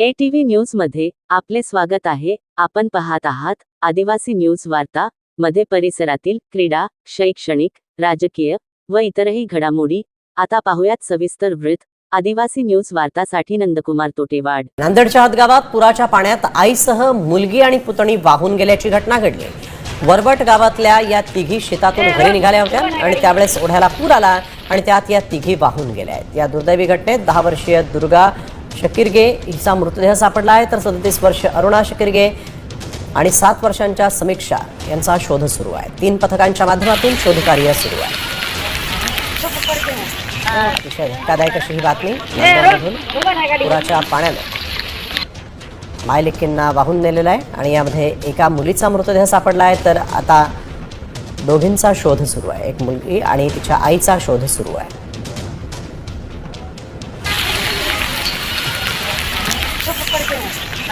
ATV न्यूजमध्ये आपले स्वागत आहे. आपण पाहत आहात आदिवासी न्यूज वार्ता मध्ये परिसरातील क्रीडा शैक्षणिक राजकीय व इतरही घडामोडी. आता पाहुयात सविस्तर वृत्त. आदिवासी न्यूज वार्तासाठी नंदकुमार तोटेवाड. नांदेडच्या हदगावात पुराच्या पाण्यात आईसह मुलगी आणि पुतणी वाहून गेल्याची घटना घडली. वरवट गावातल्या या तिघी शेतातून घरी निघाल्या होत्या आणि त्यावेळेस ओढ्याला पूर आला आणि त्यात या तिघी वाहून गेल्या आहेत. या दुर्दैवी घटनेत दहा वर्षीय दुर्गा शकिरगे हिचा मृतदेह सापडला आहे तर सदतीस वर्ष अरुणा शकिरगे आणि सात वर्षांच्या समीक्षा यांचा शोध सुरू आहे. तीन पथकांच्या माध्यमातून शोधकार्य सुरू आहे. अतिशय धक्कादायक अशी ही बातमी. पुराच्या पाण्यानं. मायलेकींना वाहून नेलेला आहे आणि यामध्ये एका मुलीचा मृतदेह सापडला आहे तर आता दोघींचा शोध सुरू आहे. एक मुलगी आणि तिच्या आईचा शोध सुरू आहे.